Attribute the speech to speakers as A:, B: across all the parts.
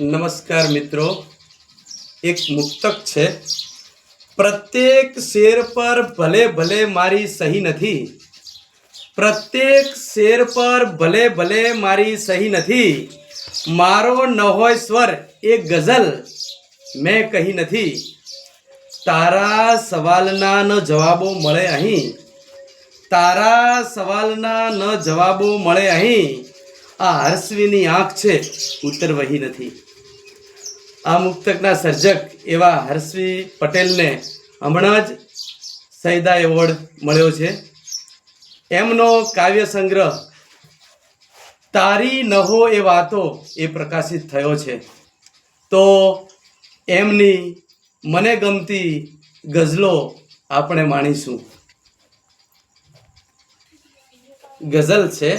A: નમસ્કાર મિત્રો. એક મુક્તક છે. પ્રત્યેક શેર પર ભલે ભલે મારી સહી નથી. પ્રત્યેક શેર પર ભલે ભલે મારી સહી નથી. મારો ન હોય સ્વર એ ગઝલ મેં કહી નથી. તારા સવાલના ન જવાબો મળે અહીં. તારા સવાલના ન જવાબો મળે અહીં. આ હર્ષવીની આંખ છે, ઉતરવહી નથી. આ મુક્તકના સર્જક એવા હર્ષવી પટેલને હમણાં જ સૈદા એવોર્ડ મળ્યો છે. એમનો કાવ્ય સંગ્રહ તારી નહો એ વાતો એ પ્રકાશિત થયો છે. તો એમની મને ગમતી ગઝલો આપણે માણીશું. ગઝલ છે,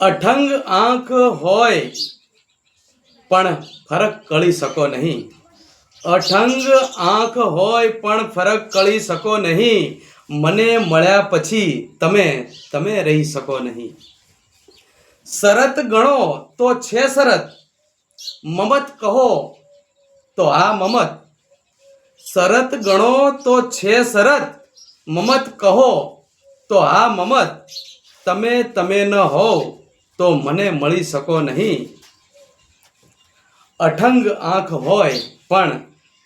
A: અઠંગ આંખ હોય પણ ફરક કળી શકો નહીં. અઠંગ આંખ હોય પણ ફરક કળી શકો નહીં. મને મળ્યા પછી તમે તમે રહી શકો નહીં. શરત ગણો તો છે શરત. મમત કહો તો આ મમત. શરત ગણો તો છે શરત. મમત કહો તો આ મમત. તમે તમે ન હોવ તો મને મળી શકો નહીં. અઠંગ આંખ હોય પણ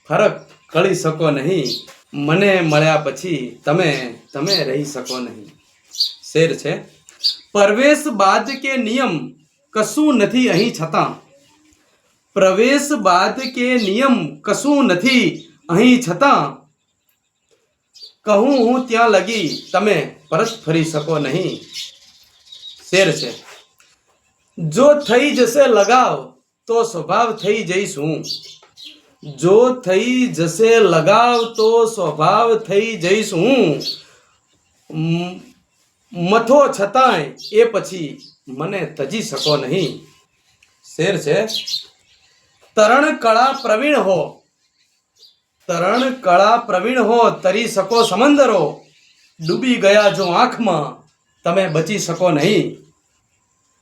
A: ફરક કળી શકો નહીં. મને મળ્યા પછી તમે તમે રહી શકો નહીં. શેર છે? પ્રવેશ બાદ કે નિયમ કશું નથી અહીં છતાં. પ્રવેશ બાદ કે નિયમ કશું નથી અહીં છતાં. કહું હું ત્યાં લગી તમે પરત ફરી શકો નહીં. શેર છે. જો થઈ જશે લગાવ તો સ્વભાવ થઈ જઈશું. જો થઈ જશે લગાવ, તો સ્વભાવ થઈ જઈશું. મથો છતાંય એ પછી મને તજી શકો નહીં. શેર છે? તરણ કળા પ્રવીણ હો. તરણ કળા પ્રવીણ હો, તરી શકો સમંદરો. ડૂબી ગયા જો આંખમાં, તમે બચી શકો નહીં.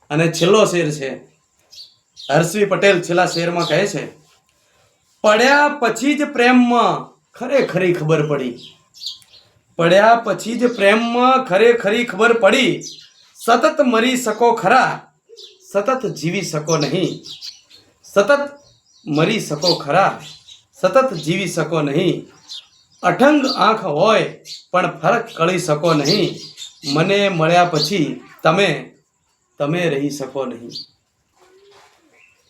A: અને છેલ્લો શેર છે હર્ષવી પટેલ છેલ્લા શેરમાં કહે છે, પડ્યા પછી જ પ્રેમમાં ખરેખરી ખબર પડી. પડ્યા પછી જ પ્રેમમાં ખરેખરી ખબર પડી. સતત મરી શકો ખરા, સતત જીવી શકો નહીં. સતત મરી શકો ખરા, સતત જીવી શકો નહીં. અઠંગ આંખ હોય, પણ ફરક કળી શકો નહીં. મને મળ્યા પછી તમે તમે રહી શકો નહીં.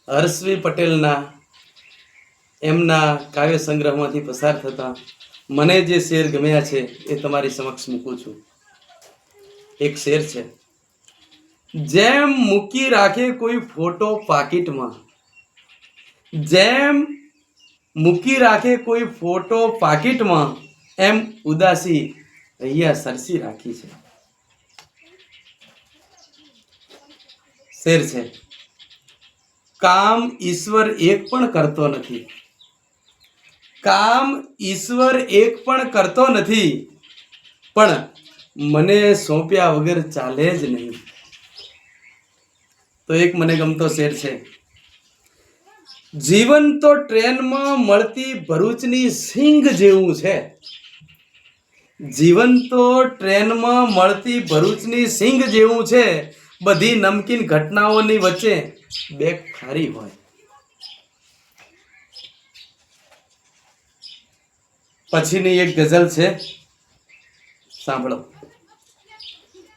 A: હર્ષવી પટેલના એમના કાવ્ય સંગ્રહમાંથી પસાર થતા મને જે શેર ગમ્યા છે એ તમારી સમક્ષ મૂકું છું. એક શેર છે. જેમ મૂકી રાખે કોઈ ફોટો પાકીટમાં, જેમ મૂકી રાખે કોઈ ફોટો પાકીટમાં, એમ ઉદાસી અહીંયા સરસી રાખી છે. શેર છે. કામ ઈશ્વર એક પણ કરતો નથી. કામ ઈશ્વર એક પણ કરતો નથી. પણ મને સોંપ્યા વગર ચાલે જ નહીં. તો એક મને ગમતો શેર છે. જીવન તો ટ્રેનમાં મળતી ભરૂચની સિંગ જેવું છે. જીવન તો ટ્રેનમાં મળતી ભરૂચની સિંગ જેવું છે. બધી નમકીન ઘટનાઓની વચ્ચે બે ખારી હોય. પછીની એક ગઝલ છે. સાંભળો.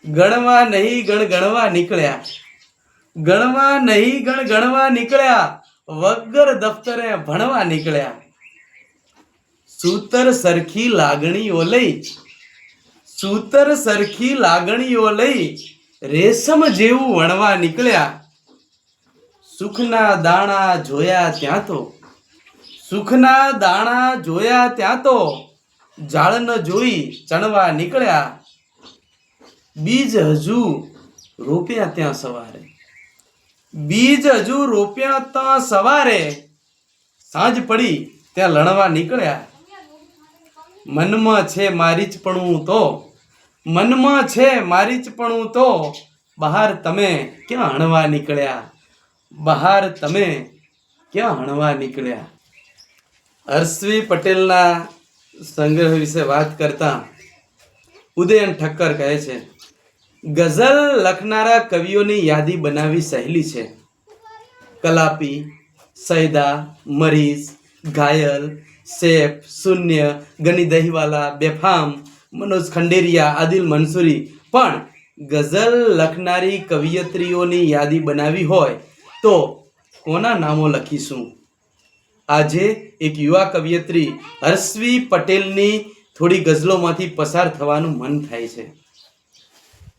A: ગણવા નહીં ગણ ગણવા નીકળ્યા. ગણવા નહીં ગણ ગણવા નીકળ્યા. વગર દફતરે ભણવા નીકળ્યા. સૂતર સરખી લાગણીઓ લઈ. સૂતર સરખી લાગણીઓ લઈ. રેશમ જેવું વણવા નીકળ્યા. સુખના દાણા જોયા ત્યાં તો. સુખના દાણા જોયા ત્યાં તો. ઝાડ ન જોઈ ચણવા નીકળ્યા. બીજ હજુ રોપ્યા ત્યાં સવારે. બીજ હજુ રોપ્યા ત્યાં સવારે. સાંજ પડી ત્યાં લણવા નીકળ્યા. મનમાં છે મારી જ પણ હું તો. મનમાં છે, મારી જ પણ તો. બહાર તમે ક્યાં હણવા નીકળ્યા? બહાર તમે ક્યાં હણવા નીકળ્યા? હર્ષવી પટેલના સંગ્રહ વિશે વાત કરતા ઉદયન ઠક્કર કહે છે, ગઝલ લખનારા કવિઓની યાદી બનાવી સહેલી છે. કલાપી, સૈદા, મરીઝ, ઘાયલ શેફ શૂન્ય ગની દહીવાલા, બેફામ મનોજ ખંડેરિયા, આદિલ મંસૂરી પણ ગઝલ લખનારી કવિયત્રીઓની યાદી બનાવી હોય તો કોના નામો લખીશું? આજે એક યુવા કવિયત્રી, હર્ષવી પટેલની થોડી ગઝલોમાંથી પસાર થવાનું મન થાય છે.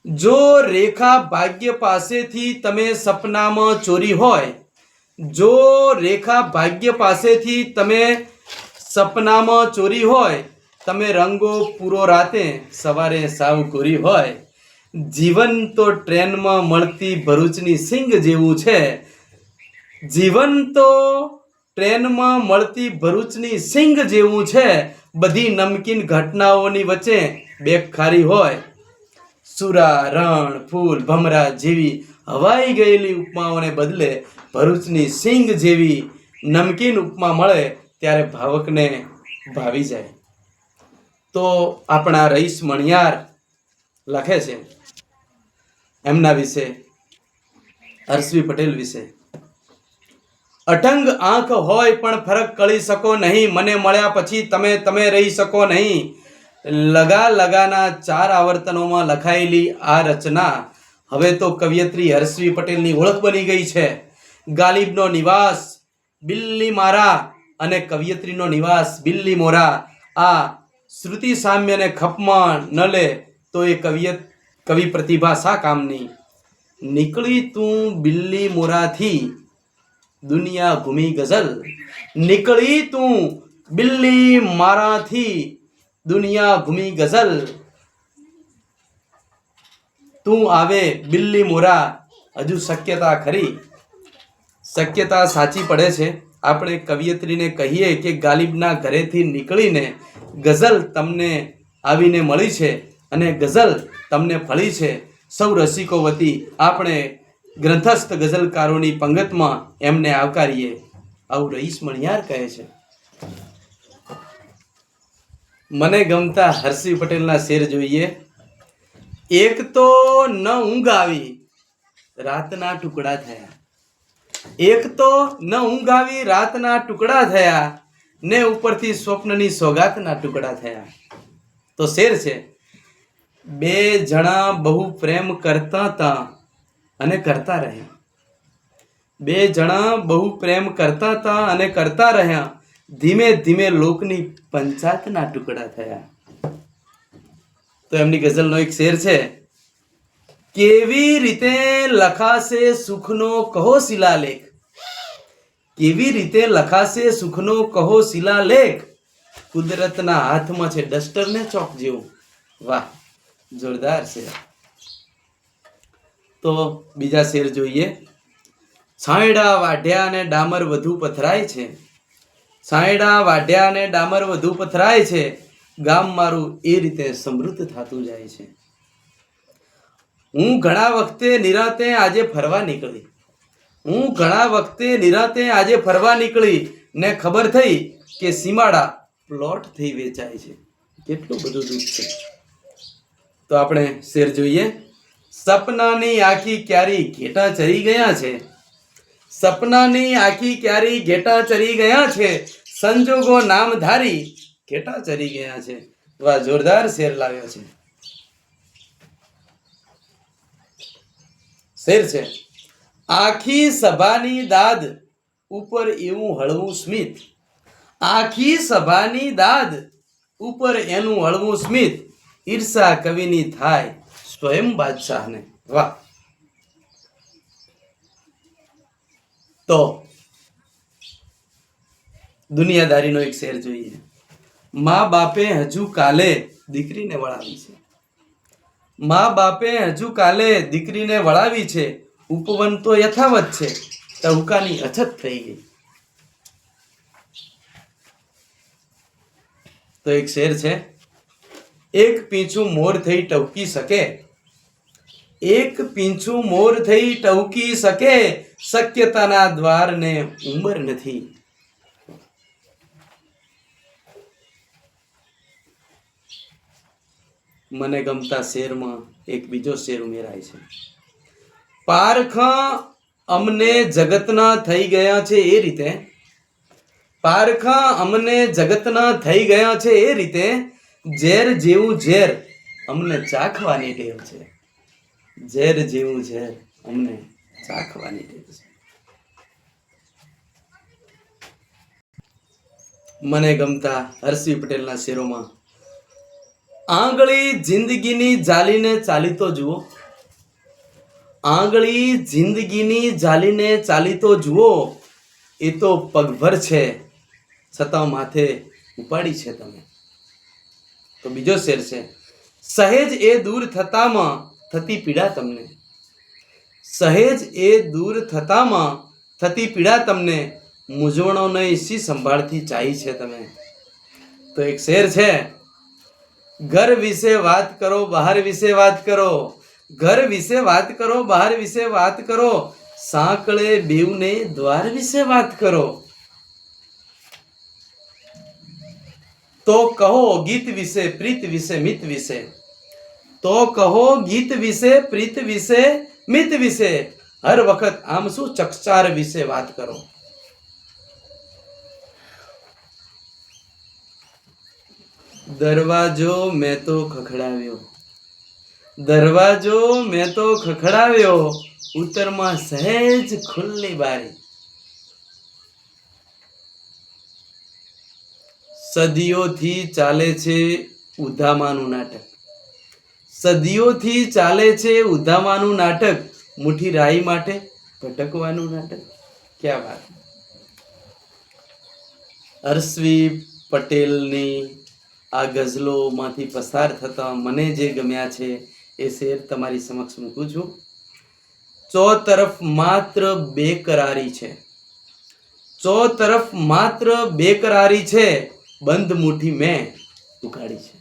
A: જો રેખા ભાગ્ય પાસેથી તમે સપનામાં ચોરી હોય, જો રેખા ભાગ્ય પાસેથી તમે સપનામાં ચોરી હોય તમે રંગો પૂરો રાતે સવારે સાવ કોરી હોય. જીવન તો ટ્રેનમાં મળતી ભરૂચની સિંગ જેવું છે. જીવન તો ટ્રેનમાં મળતી ભરૂચની સિંગ જેવું છે. બધી નમકીન ઘટનાઓની વચ્ચે બેખારી હોય. સુરા, રણ, ફૂલ, ભમરા જેવી હવાઈ ગયેલી ઉપમાઓને બદલે ભરૂચની સિંગ જેવી નમકીન ઉપમા મળે ત્યારે ભાવકને ભાવી જાય. તો આપણા રઈસ મણિયાર લખે છે. એમના વિશે, હર્ષવી પટેલ વિશે. અટંગ આંખ હોય પણ ફરક કળી શકો નહીં, મને મળ્યા પછી તમે તમે રહી શકો નહીં. લગા લગાના ચાર આવર્તનોમાં લખાયેલી આ રચના હવે તો કવિયત્રી હર્ષવી પટેલની ઓળખ બની ગઈ છે. ગાલિબનો નિવાસ બિલ્લી મારા અને કવિયત્રીનો નિવાસ બિલ્લી મોરા. આ શ્રુતિ સામ્યને ખપમાં ન લે તો એ કવિયત કવિ પ્રતિભા શા કામની? નીકળી તું બિલ્લી મોરાથી, દુનિયા ભૂમિ ગઝલ. નીકળી તું બિલ્લી મારાથી, દુનિયા ભૂમિ ગઝલ. તું આવે બિલ્લી મોરા, હજુ શક્યતા ખરી. શક્યતા સાચી પડે છે. આપણે કવિયત્રીને કહીએ કે ગાલિબના ઘરેથી નીકળીને ગઝલ તમને આવીને મળી છે અને ગઝલ તમને ફળી છે. સૌ રસિકો વતી આપણે ગ્રંથસ્થ ગઝલકારોની પંગતમાં એમને આવકારીએ. આવું રઈસ મણિયાર કહે છે. મને ગમતા હર્ષી પટેલના શેર જોઈએ. એક તો ન ઊંઘ આવી. રાતના ટુકડા થયા. એક તો ન ઊંઘ આવી રાતના ટુકડા થયા, ને ઉપરથી સ્વપ્નની સોગાતના ટુકડા થયા. તો શેર છે, બે જણા બહુ પ્રેમ કરતા હતા અને કરતા રહ્યા. બે જણા બહુ પ્રેમ કરતા હતા અને કરતા રહ્યા, ધીમે ધીમે લોકની પંચાયતના ટુકડા થયા. તો એમની ગઝલનો એક શેર છે કેવી રીતે લખાશે સુખનો કહો શિલાલેખ? કેવી રીતે લખાશે સુખનો કહો શિલાલેખ? કુદરતના હાથમાં છે ડસ્ટર ને ચોક જેવું. વાહ, જોરદાર છે. તો બીજા શેર જોઈએ. છાંયડા વાઢ્યા અને ડામર વધુ પથરાય છે. છાંયડા વાઢ્યા અને ડામર વધુ પથરાય છે. ગામ મારું એ રીતે સમૃદ્ધ થતું જાય છે. હું ઘણા વખતે નિરાતે આજે ફરવા નીકળી. હું ઘણા વખતે નિરાતે આજે ફરવા નીકળી ને ખબર થઈ કે સીમાડા પ્લોટ થઈ વેચાય છે. કેટલું બધું દુઃખ છે. તો આપણે શેર જોઈએ. સપનાની આખી ક્યારી ઘેટા ચરી ગયા છે? સપનાની આખી ક્યારી ઘેટા ચરી ગયા છે? સંજોગો નામ ધારી ઘેટા ચરી ગયા છે. વાહ, જોરદાર શેર લાવ્યો છે. શેર છે. આખી સભાની દાદ ઉપર એવું હળવું સ્મિત. આખી સભાની દાદ ઉપર એનું હળવું સ્મિત. ઈર્ષા કવિની થાય સ્વયં બાદશાહને. વાહ. તો દુનિયાદારીનો એક શેર જોઈએ. મા બાપે હજુ કાલે દીકરીને વળાવી છે. મા બાપે હજુ કાલે દીકરીને વળાવી છે. ઉપવન તો યથાવત છે. ટહુકાની અછત થઈ ગઈ. તો એક શેર છે. એક પીંછું મોર થઈ ટવકી શકે. એક પીંછું મોર થઈ ટવકી શકે. શક્યતાના દ્વારને ઉંમર નથી. મને ગમતા શેરમાં એક બીજો શેર ઉમેરાય છે. પારખા અમને જગતના થઈ ગયા છે એ રીતે. પારખા અમને જગતના થઈ ગયા છે એ રીતે ઝેર જેવું ઝેર અમને ચાખવાની ટેવ છે. ઝેર જેવું ઝેર અમને ચાખવાની ટેવ છે. મને ગમતા હર્ષિ પટેલના શેરોમાં આંગળી જિંદગીની જાલીને ચાલી તો જુઓ. આંગળી જિંદગીની જાલીને ચાલી તો જુઓ. એ તો પગભર છે. છતાં માથે ઉપાડી છે તમે. તો બીજો શેર છે. સહેજ એ દૂર થતામાં થતી પીડા તમને. સહેજ એ દૂર થતામાં થતી પીડા તમને મૂંઝવણોને સી સંભાળથી ચાહી છે તમે? તો એક શેર છે. ઘર વિશે વાત કરો બહાર વિશે વાત કરો ઘર વિશે વાત કરો બહાર વિશે વાત કરો સાંકળે બેવને દ્વાર વિશે વાત કરો તો કહો ગીત વિશે પ્રીત વિશે મિત વિશે તો કહો ગીત વિશે પ્રીત વિશે મિત વિશે હર વખત આમ શું ચકચાર વિશે વાત કરો દરવાજો મેં તો ખખડાવ્યો. દરવાજો મેં તો ખખડાવ્યો. ઉત્તરમાં સહેજ ખુલ્લી બારી. સદીઓથી ચાલે છે ઉધામાનું નાટક. સદીઓથી ચાલે છે ઉધામાનું નાટક. મુઠ્ઠી રાઈ માટે ભટકવાનું નાટક. ક્યાં વાત? હર્ષવી પટેલની આ ગઝલોમાંથી પસાર થતા મને જે ગમ્યા છે એ શેર તમારી સમક્ષ મૂકું છું. ચો તરફ માત્ર બેકરારી છે. ચો તરફ માત્ર બેકરારી છે, બંધ મુઠ્ઠી મેં ઉગાડી છે.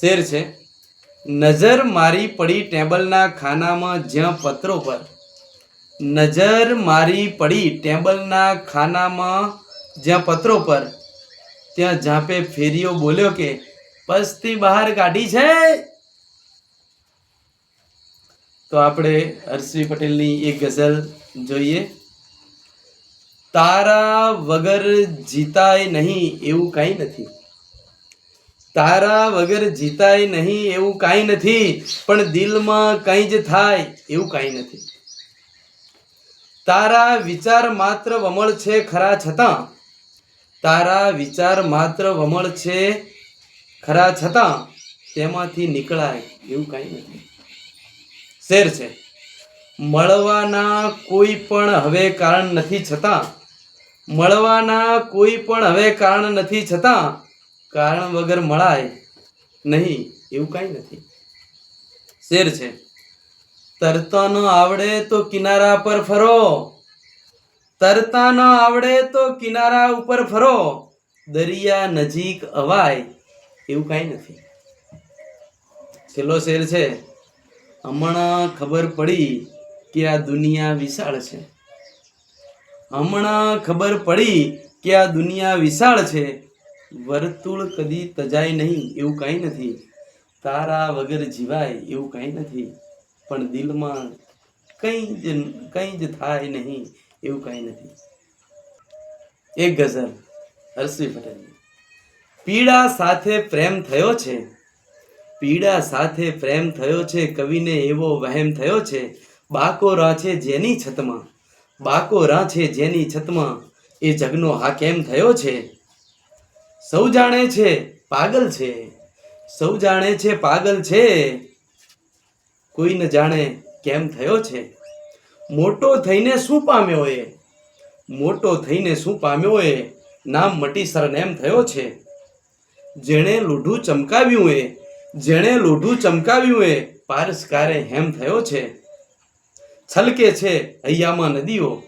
A: શેર છે, નજર મારી પડી ટેબલના ખાનામાં જ્યાં પત્રો પર નજર મારી પડી ટેબલના ખાનામાં જ્યાં પત્રો પર. ત્યાં ઝાંપે ફેરીઓ બોલ્યો કે પસ્તી બહાર કાઢી છે. તો આપણે હર્ષવી પટેલની એક ગઝલ જોઈએ. તારા વગર જીતાય નહીં એવું કાંઈ નથી. તારા વગર જીતાય નહીં એવું કાંઈ નથી, પણ દિલમાં કંઈ જ થાય એવું કાંઈ નથી. તારા વિચાર માત્ર વમળ છે ખરા છતાં. તારા વિચાર માત્ર વમળ છે ખરા છતાં. તેમાંથી નીકળાય એવું કાંઈ નથી. શેર છે. મળવાના કોઈ પણ હવે કારણ નથી છતાં. મળવાના કોઈ પણ હવે કારણ નથી છતાં. કારણ વગર મળાય નહીં એવું કાંઈ નથી. શેર છે. તરતા ન આવડે તો કિનારા પર ફરો. તરતા ન આવડે તો કિનારા ઉપર ફરો. દરિયા નજીક અવાય. એવું કાંઈ નથી. છેલ્લો શેર છે? હમણાં ખબર પડી કે આ દુનિયા વિશાળ છે. હમણાં ખબર પડી કે આ દુનિયા વિશાળ છે. વર્તુળ કદી તજાય નહીં. એવું કાંઈ નથી. તારા વગર જીવાય. એવું કાંઈ નથી. પણ દિલમાં કંઈ જ કંઈ જ થાય નહીં એવું કંઈ નથી. એક ગઝલ હર્ષવી પટેલની. પીડા સાથે પ્રેમ થયો છે, પીડા સાથે પ્રેમ થયો છે, કવિને એવો વહેમ થયો છે, બાકો છે જેની છતમાં, બાકો છે જેની છતમાં, એ જગનો હાકેમ થયો છે? સૌ જાણે છે પાગલ છે, સૌ જાણે છે પાગલ છે કોઈ ન જાણે કેમ થયો છે? મોટો થઈને શું પામ્યો એ? મોટો થઈને શું પામ્યો એ? નામ મટી સરનેમ થયો છે. જેણે લોઢું ચમકાવ્યું એ, જેણે લોઢું ચમકાવ્યું એ, પારસકારે હેમ થયો છે. છલકે છે હૈયામાં નદીઓ,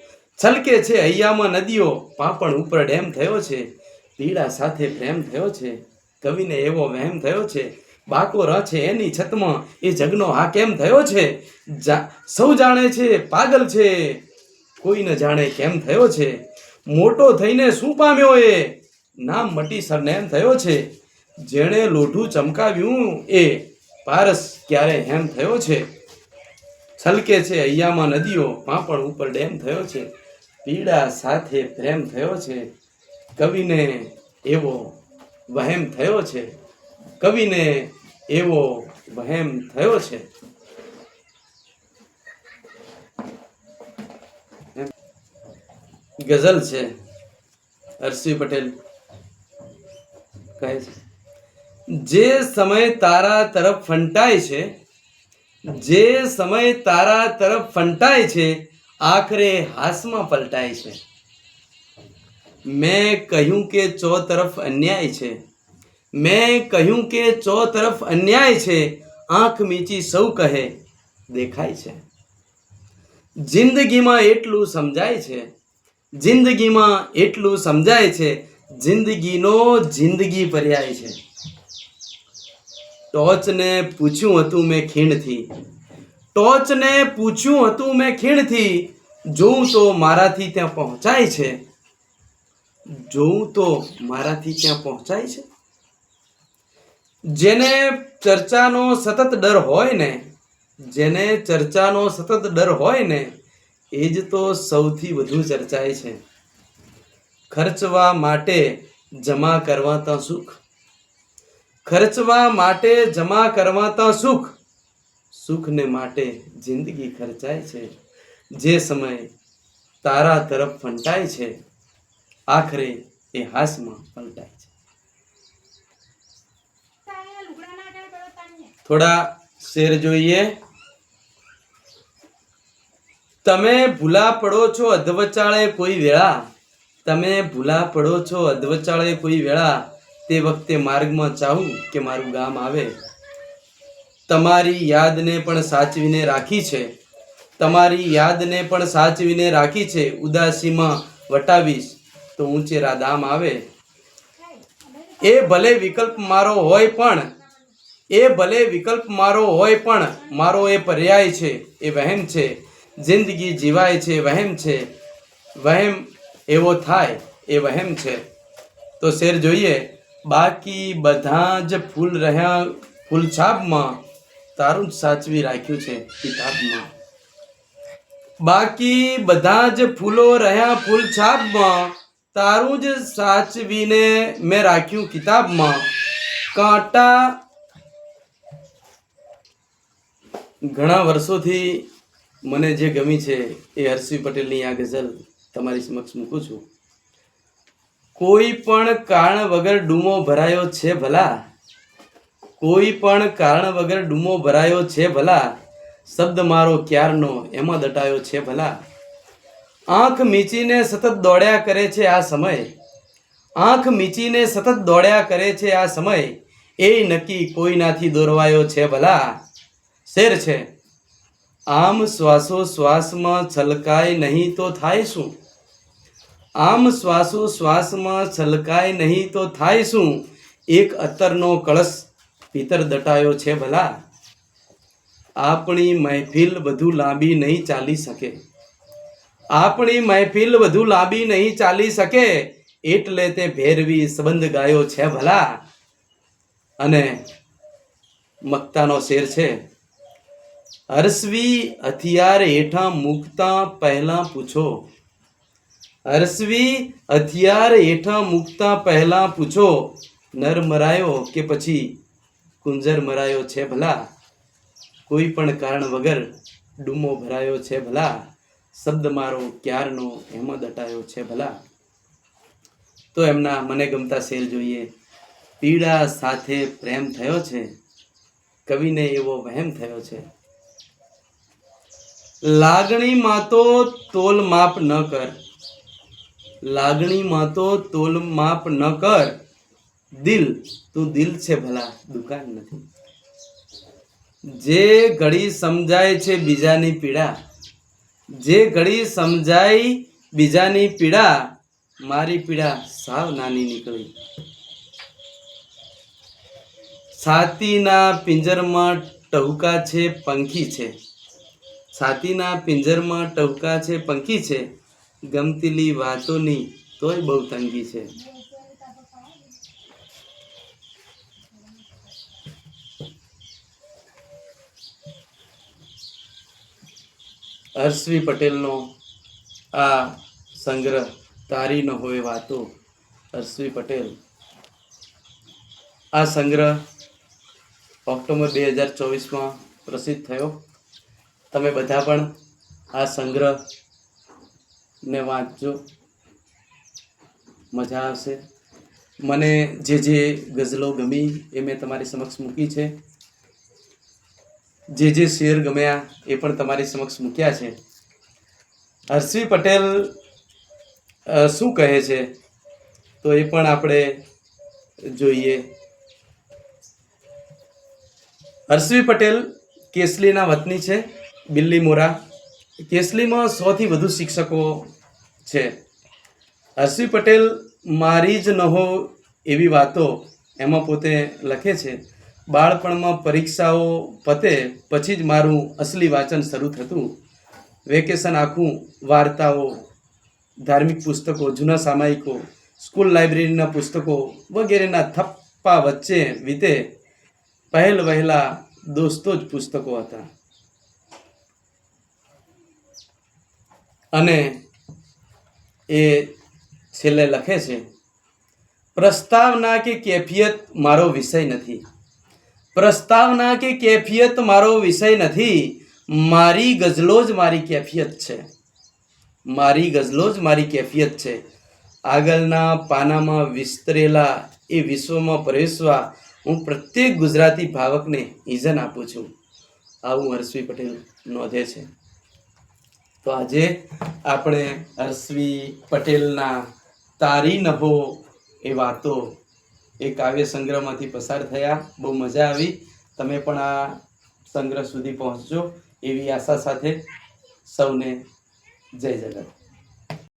A: છલકે છે હૈયામાં નદીઓ, પાપણ ઉપર ડેમ થયો છે. પીડા સાથે પ્રેમ થયો છે. કવિને એવો વહેમ થયો છે બાકો રહ છે એની છતમાં. એ જગનો હા કેમ થયો છે? સૌ જાણે છે પાગલ છે. કોઈ ન જાણે કેમ થયો છે. મોટો થઈને શું પામ્યો એ? નામ મટી સરનેમ થયો છે. જેણે લોઢું ચમકાવ્યું એ પારસ ક્યારે હેમ થયો છે? છલકે છે અહીંયામાં નદીઓ, પાપણ ઉપર ડેમ થયો છે. પીડા સાથે પ્રેમ થયો છે. કવિને એવો વહેમ થયો છે. કવિને એવો વહેમ થયો છે. ગઝલ છે, હર્ષી પટેલ કહે છે. જે સમય તારા તરફ ફંટાય છે, જે સમય તારા તરફ ફંટાય છે, આખરે હાસમાં પલટાય છે. મેં કહ્યું કે ચો તરફ અન્યાય છે મેં કહ્યું કે ચો તરફ અન્યાય છે, આંખ મીચી સૌ કહે, દેખાય છે. જિંદગીમાં એટલું સમજાય છે, જિંદગીમાં એટલું સમજાય છે, જિંદગીનો જિંદગી પર્યાય છે. ટોચને પૂછ્યું હતું મેં ખીણથી. ટોચને પૂછ્યું હતું મેં ખીણથી, જોઉં તો મારાથી ત્યાં પહોંચાય છે. જોઉં તો મારાથી ત્યાં પહોંચાય છે. જેને ચર્ચાનો સતત ડર હોય ને, જેને ચર્ચાનો સતત ડર હોય ને, એ જ તો સૌથી વધુ ચર્ચાય છે. ખર્ચવા માટે જમા કરવાતા સુખ. ખર્ચવા માટે જમા કરવા તો સુખ. સુખને માટે જિંદગી ખર્ચાય છે. જે સમય તારા તરફ ફંટાય છે, આખરે એ હાસમાં પલટાય છે. થોડા શેર જોઈએ. તમે ભૂલા પડો છો અધવચાળે કોઈ વેળા. તમે ભૂલા પડો છો અધવચાળે કોઈ વેળા. તે વખતે માર્ગમાં ચાહું કે મારું ગામ આવે. તમારી યાદને પણ સાચવીને રાખી છે. તમારી યાદને પણ સાચવીને રાખી છે. ઉદાસીમાં વટાવીશ તો ઊંચેરા દામ આવે. એ ભલે વિકલ્પ મારો હોય પણ એ ભલે વિકલ્પ મારો હોય પણ મારો એ પર્યાય છે, એ વહેમ છે. જિંદગી જીવાય છે, વહેમ છે. વહેમ એવો થાય, એ વહેમ છે. તો શેર જોઈએ, બાકી બધા જ ફૂલ રહ્યા ફૂલછાપમાં, તારું જ સાચવી રાખ્યું છે કિતાબમાં. બાકી બધા જ ફૂલો રહ્યા ફૂલ છાપમાં તારું જ સાચવીને મેં રાખ્યું કિતાબમાં. કાંટા ઘણા વર્ષોથી મને જે ગમી છે એ હર્ષવી પટેલની આ ગઝલ તમારી સમક્ષ મૂકું છું. કોઈ પણ કારણ વગર ડૂમો ભરાયો છે ભલા? કોઈ પણ કારણ વગર ડૂમો ભરાયો છે ભલા? શબ્દ મારો ક્યારનો એમાં દટાયો છે ભલા? આંખ મીચીને સતત દોડ્યા કરે છે આ સમય. આંખ મીચીને સતત દોડ્યા કરે છે આ સમય. એ નક્કી કોઈનાથી દોરવાયો છે ભલા? શેર છે? આમ શ્વાસો શ્વાસમાં છલકાય નહીં તો થાય શું? આમ શ્વાસો શ્વાસમાં છલકાય નહીં તો થાય શું? એક અત્તરનો કળશ ભીતર દટાયો છે ભલા. આપણી મહેફિલ વધુ લાંબી નહીં ચાલી શકે. આપણી મહેફિલ વધુ લાંબી નહીં ચાલી શકે એટલે તે ભેરવી સંબંધ ગાયો છે ભલા. અને મક્તાનો શેર છે. હર્ષવી હથિયાર હેઠા મૂકતા પહેલા પૂછો. હર્ષવી હથિયાર હેઠા મૂકતા પહેલા પૂછો. નર મરાયો કે પછી કુંજર મરાયો છે ભલા? કોઈ પણ કારણ વગર ડૂમો ભરાયો છે ભલા? શબ્દ મારો ક્યારનો હેમદ દટાયો છે ભલા? તો એમના મને ગમતા શેર જોઈએ. પીડા સાથે પ્રેમ થયો છે? કવિને એવો વહેમ થયો છે. લાગણીમાં તો તોલ માપ ન કર. લાગણીમાં તો તોલ માપ ન કર. દિલ, તું દિલ છે ભલા, દુકાન નથી. જે ઘડી સમજાય છે બીજાની પીડા, જે ઘડી સમજાય બીજાની પીડા, મારી પીડા સાવ નાની નીકળી. છાતીના પિંજરમાં ટહુકા છે, પંખી છે. છાતીના પિંજરમાં ટવકા છે, પંખી છે, ગમતીલી વાતોની તોય બહુ તંગી છે. હર્ષવી પટેલનો આ સંગ્રહ તારી ન હોય વાતો. હર્ષવી પટેલ. આ સંગ્રહ ઓક્ટોબર બે હજાર ચોવીસમાં પ્રસિદ્ધ થયો. તમે બધા પણ આ સંગ્રહને વાંચજો. મજા આવશે. મને જે જે ગઝલો ગમી એ મેં તમારી સમક્ષ મૂકી છે. જે જે શેર ગમ્યા એ પણ તમારી સમક્ષ મૂક્યા છે. હર્ષવી પટેલ શું કહે છે? તો એ પણ આપણે જોઈએ. હર્ષવી પટેલ કેસલીના વતની છે. બિલ્લી મોરા. કેસલીમાં સૌથી વધુ શિક્ષકો છે. હર્ષી પટેલ, મારી જ ન હો એવી વાતો એમાં પોતે લખે છે. બાળપણમાં પરીક્ષાઓ પતે પછી જ મારું અસલી વાંચન શરૂ થતું. વેકેશન આખું વાર્તાઓ, ધાર્મિક પુસ્તકો, જૂના સામાયિકો, સ્કૂલ લાઇબ્રેરીના પુસ્તકો વગેરેના થપ્પા વચ્ચે વીતે. પહેલ વહેલા દોસ્તો જ પુસ્તકો હતા. અને એ છેલ્લે લખે છે, પ્રસ્તાવના કે કેફિયત મારો વિષય નથી. પ્રસ્તાવના કે કેફિયત મારો વિષય નથી. મારી ગઝલો જ મારી કેફિયત છે. મારી ગઝલો જ મારી કેફિયત છે. આગળના પાનામાં વિસ્તરેલા એ વિશ્વમાં પ્રવેશવા હું પ્રત્યેક ગુજરાતી ભાવકને ઇજન આપું છું. આવું હર્ષવી પટેલ નોંધે છે. તો આજે આપણે હર્ષવી પટેલના તારી નભો એ વાતો એ કાવ્ય સંગ્રહમાંથી પસાર થયા. બહુ મજા આવી. તમે પણ આ સંગ્રહ સુધી પહોંચજો એવી આશા સાથે સૌને જય જગત.